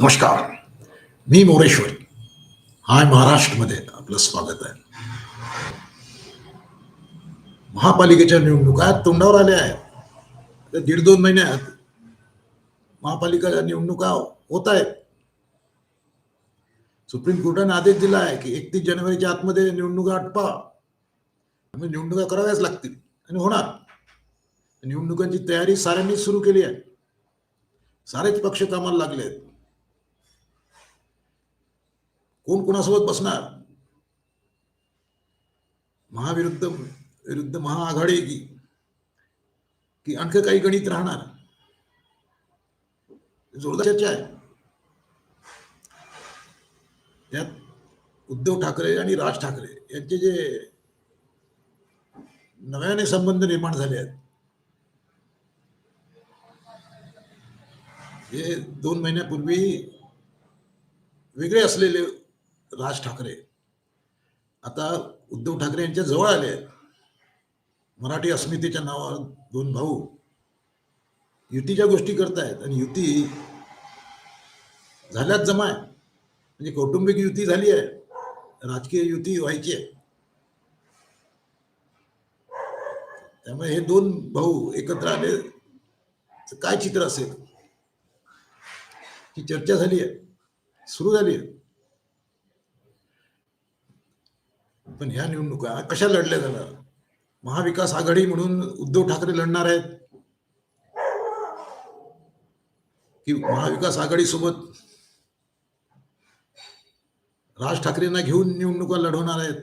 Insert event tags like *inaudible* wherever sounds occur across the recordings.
नमस्कार. मी मोरेश्वर. हाय महाराष्ट्रमध्ये आपलं स्वागत आहे. महापालिकेच्या निवडणुका तोंडावर आल्या आहेत. दीड दोन महिन्यात महापालिका निवडणुका होत आहेत. सुप्रीम कोर्टाने आदेश दिला आहे की एकतीस जानेवारीच्या आतमध्ये निवडणुका आटपा. म्हणजे निवडणुका कराव्याच लागतील आणि होणार. निवडणुकांची तयारी साऱ्यांनीच सुरू केली आहे. सारेच पक्ष कामाला लागले आहेत कोण कोणासोबत बसणार? महाविरुद्ध विरुद्ध महाआघाडी की? की आणखी काही गणित राहणार? जोरदार चर्चा आहे. त्यात उद्धव ठाकरे आणि राज ठाकरे यांचे जे नव्याने संबंध निर्माण झाले आहेत हे दोन महिन्यापूर्वी वेगळे असलेले राज ठाकरे. आता उद्धव ठाकरे यांच्या जवळ आले मराठी अस्मितेच्या नावावर दोन भाऊ युतीच्या गोष्टी करतायत आणि युती झाल्याच जमा आहे. म्हणजे कौटुंबिक युती झाली आहे. राजकीय युती व्हायची आहे. त्यामुळे हे दोन भाऊ एकत्र आले तर काय चित्र असेल? ही चर्चा झाली आहे. सुरू झाली आहे. पण ह्या निवडणुका कशा लढल्या जाणार? महाविकास आघाडी म्हणून उद्धव ठाकरे लढणार आहेत? की महाविकास आघाडी सोबत राज ठाकरेंना घेऊन निवडणुका लढवणार आहेत?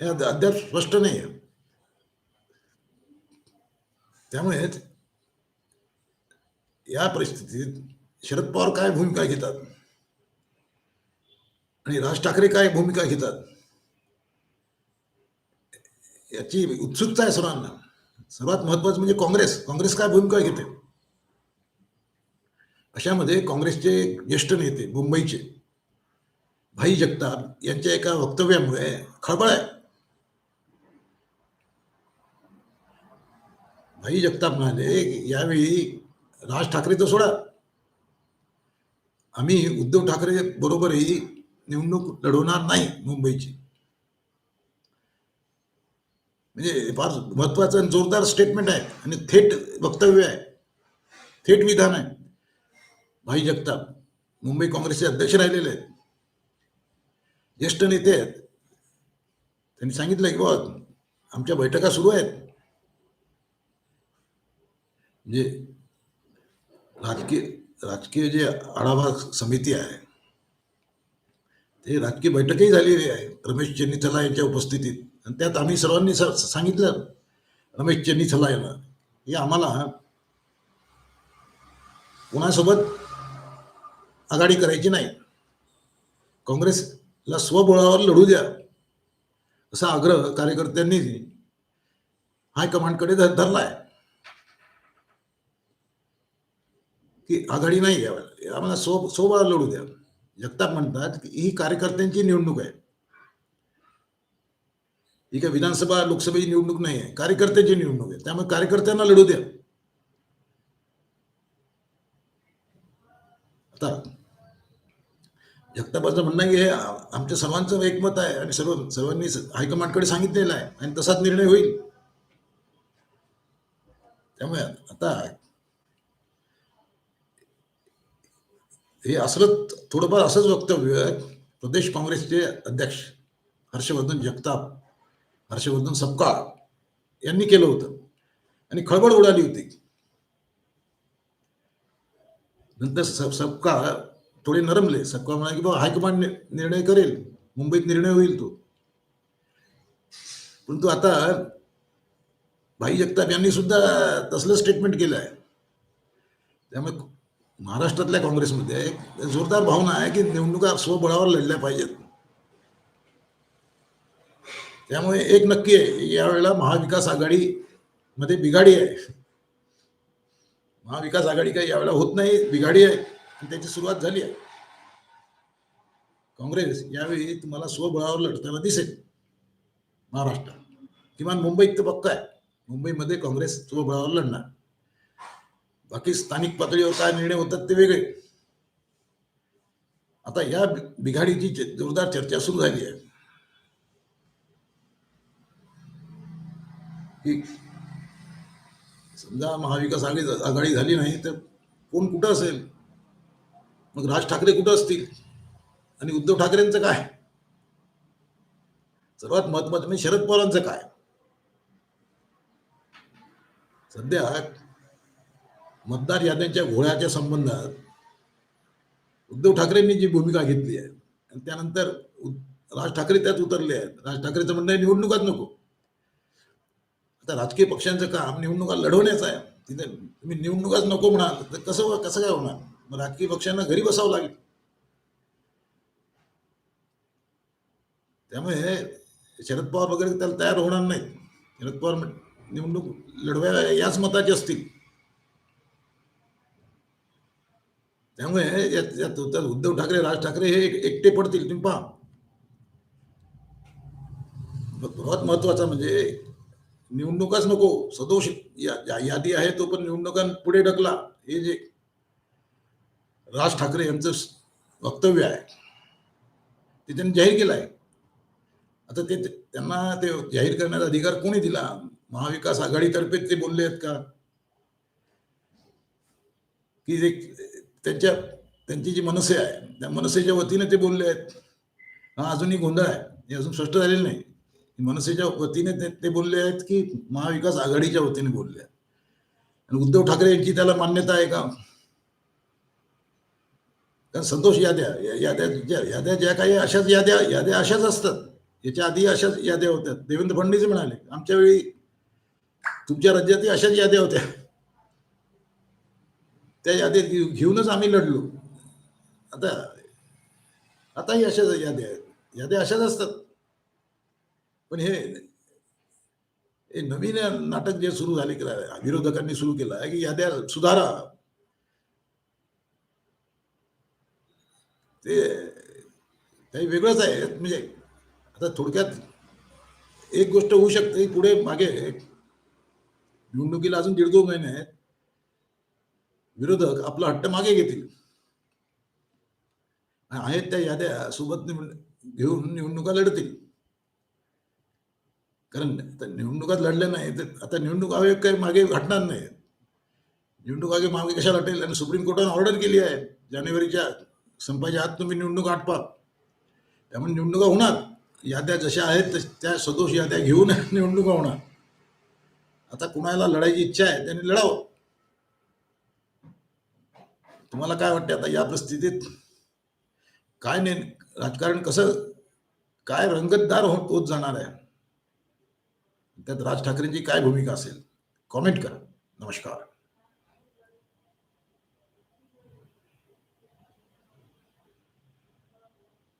हे अद्याप स्पष्ट नाही त्यामुळे या परिस्थितीत शरद पवार काय भूमिका घेतात? आणि राज ठाकरे काय भूमिका घेतात? याची उत्सुकता आहे सर्वांना. सर्वात महत्वाचं म्हणजे काँग्रेस. काँग्रेस काय भूमिका घेते? अशामध्ये काँग्रेसचे ज्येष्ठ नेते मुंबईचे भाई जगताप यांच्या एका वक्तव्यामुळे खळबळ आहे. भाई जगताप म्हणाले यावेळी राज ठाकरे तर सोडा. आम्ही उद्धव ठाकरे बरोबरही निवडणूक लढवणार नाही मुंबईची. म्हणजे फार महत्वाचं आणि जोरदार स्टेटमेंट आहे आणि थेट वक्तव्य आहे. थेट विधान आहे. भाई जगताप मुंबई काँग्रेसचे अध्यक्ष राहिलेले आहेत. ज्येष्ठ नेते आहेत. त्यांनी सांगितलं की बाबा आमच्या बैठका सुरू आहेत. म्हणजे राजकीय राजकीय जे आढावा समिती आहे ते राजकीय बैठकही झालेली आहे. रमेश चेन्नीथला यांच्या उपस्थितीत. आणि त्यात आम्ही सर्वांनी स- सांगितलं रमेश चेन्नीथला यांना हे आम्हाला कोणासोबत आघाडी करायची नाही. काँग्रेसला स्वबळावर लढू द्या असा आग्रह कार्यकर्त्यांनी हायकमांडकडे ध- धरलाय. की आघाडी नाही घ्यावा आम्हाला स्व स्वबळावर लढू द्या. जगताप म्हणतात की ही कार्यकर्त्यांची निवडणूक आहे. ही काय विधानसभा लोकसभेची निवडणूक नाही आहे. कार्यकर्त्यांची निवडणूक आहे. त्यामुळे कार्यकर्त्यांना लढू द्या. आता जगतापाचं म्हणणं आहे की हे आमच्या सर्वांचं एकमत आहे आणि सर्व सर्वांनी हायकमांडकडे सांगितलेलं आहे आणि तसाच निर्णय होईल. त्यामुळे आता हे असलं थोडंफार असंच वक्तव्य प्रदेश काँग्रेसचे अध्यक्ष हर्षवर्धन जगताप हर्षवर्धन सपकाळ यांनी केलं होतं. आणि खळबळ उडाली होती. नंतर स- सपकाळ थोडे नरमले. सपकाळ म्हणाले की बाबा हायकमांड निर्णय करेल. मुंबईत निर्णय होईल तो. परंतु आता भाई जगताप यांनी सुद्धा तसलं स्टेटमेंट केलं आहे त्यामुळे महाराष्ट्रातल्या काँग्रेसमध्ये जोरदार भावना आहे की निवडणुका स्वबळावर लढल्या पाहिजेत. त्यामुळे एक नक्की आहे यावेळेला महाविकास आघाडी मध्ये बिघाडी आहे. महाविकास आघाडी काही यावेळेला होत नाही बिघाडी आहे आणि त्याची सुरुवात झाली आहे. काँग्रेस यावेळी तुम्हाला स्वबळावर लढताना दिसेल. महाराष्ट्रात किमान मुंबईत तर पक्का आहे. मुंबईमध्ये काँग्रेस स्वबळावर लढणार. बाकी स्थानिक पातळीवर काय निर्णय होतात ते वेगळे. आता या बिघाडीची जोरदार चर्चा सुरू झाली आहे. की समजा महाविकास आघाडी आघाडी झाली नाही तर कोण कुठं असेल? मग राज ठाकरे कुठं असतील? आणि उद्धव ठाकरेंचं काय? सर्वात महत्वाचं म्हणजे शरद पवारांचं काय? सध्या मतदार याद्यांच्या घोळ्याच्या संबंधात उद्धव ठाकरेंनी जी भूमिका घेतली आहे आणि त्यानंतर राज ठाकरे त्यात उतरले आहेत. राज ठाकरेचं म्हणणं आहे निवडणुकाच नको. आता राजकीय पक्षांचं काम निवडणुका लढवण्याचं आहे. तिथे तुम्ही निवडणुकाच नको म्हणाल तर कसं कसं काय होणार? मग राजकीय पक्षांना घरी बसावं लागेल. त्यामुळे शरद पवार वगैरे त्याला तयार होणार नाहीत. शरद पवार निवडणूक लढवायला याच मताचे असतील. त्यामुळे यात- उद्धव ठाकरे राज ठाकरे हे एकटे पडतील तुम्ही पहा. सर्वात महत्त्वाचा म्हणजे निवडणुकाच नको सदोष या- यादी आहे तो पण निवडणुकां पुढे ढकला. हे जे राज ठाकरे यांचं वक्तव्य आहे ते त्यांनी जाहीर केलं आहे आता ते त्यांना ते जाहीर करण्याचा अधिकार कोणी दिला? महाविकास आघाडीतर्फे ते बोलले आहेत का? की जे त्यांच्या त्यांची जी मनसे आहे त्या मनसेच्या वतीने ते बोलले आहेत. हा अजूनही गोंधळ आहे. हे अजून स्पष्ट झालेलं नाही. मनसेच्या वतीने ते ते बोलले आहेत की महाविकास आघाडीच्या वतीने बोलले आहेत. आणि उद्धव ठाकरे यांची त्याला मान्यता आहे का? कारण संतोष याद्या या- याद्या ज्या याद्या ज्या काही अशाच याद्या याद्या अशाच असतात. याच्या आधी अशाच याद्या होत्या. देवेंद्र फडणवीस म्हणाले आमच्या वेळी तुमच्या राज्यातही अशाच याद्या होत्या. त्या यादीत घेऊनच आम्ही लढलो. आता आताही अशाच याद्या आहेत. याद्या अशाच असतात. पण हे हे नवीन नाटक जे सुरू झाले केलं विरोधकांनी सुरू केलं आहे की याद्या सुधारा. ते काही वेगळंच आहे. म्हणजे आता थोडक्यात एक गोष्ट होऊ शकते पुढे मागे. निवडणुकीला अजून दीड दोन महिने आहेत. विरोधक आपला हट्ट मागे घेतील. आहेत त्या याद्या सोबत घेऊन निवडणुका लढतील. कारण आता निवडणुकात लढल्या नाही तर आता निवडणूक आयोग काही मागे हटणार नाही. निवडणूक आयोग मागे कशाला हटेल? आणि सुप्रीम कोर्टाने ऑर्डर केली आहे. जानेवारीच्या संपाच्या आत तुम्ही निवडणूक आटपा त्यामुळे निवडणुका होणार. याद्या जशा आहेत त्या सदोष याद्या घेऊन *laughs* निवडणुका होणार. आता कुणाला लढायची इच्छा आहे त्यांनी लढावं. तुम्हाला काय वाटते आता या परिस्थितीत? काय ने राजकारण कसं काय रंगतदार होत होत जाणार आहे? त्यात राज ठाकरेंची काय भूमिका असेल? कॉमेंट करा. नमस्कार.